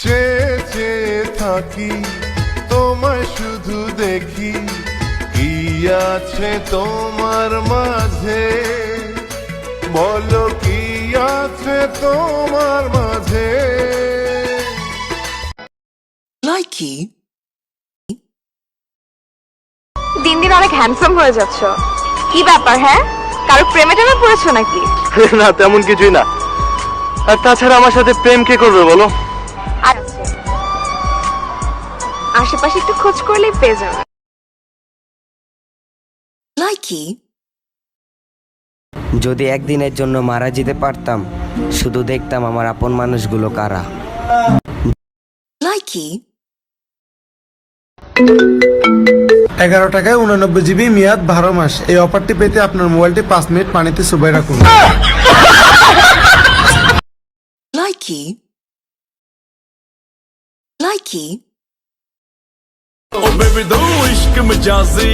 চেয়ে চেয়ে থাকি তোমায় শুধু দেখি। কি আছে তোমার মাঝে? বলো কি আছে তোমার মাঝে? লাইকি দিন দিন অনেক হ্যান্ডসাম হয়ে যাচ্ছ। কি ব্যাপার হ্যাঁ? কারও প্রেমে টেমে পড়েছো নাকি? না তেমন কিছুই না। আর তাছাড়া আমার সাথে প্রেম কে করবে বলো? আশেপাশে একটু খোঁজ করলেই পেয়ে যাবে। লাইকি? যদি একদিনের জন্য মারা যেতে পারতাম শুধু দেখতাম আমার আপন মানুষগুলো কারা। লাইকি? এগারো টাকায় উনানব্বই জিবি মেয়াদ বারো মাস। এই অফারটি পেতে আপনার মোবাইলটি পাঁচ মিনিট পানিতে চুবাই রাখুন। লাইকি? লাইকি? ओ बेबी दो इश्क मजाजी,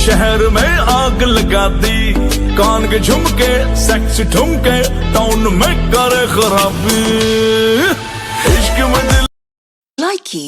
शहर में आग लगा दी कान के झुमके सेक्स ठुमके टाउन में करे खराबी। इश्क में दिल लाइकी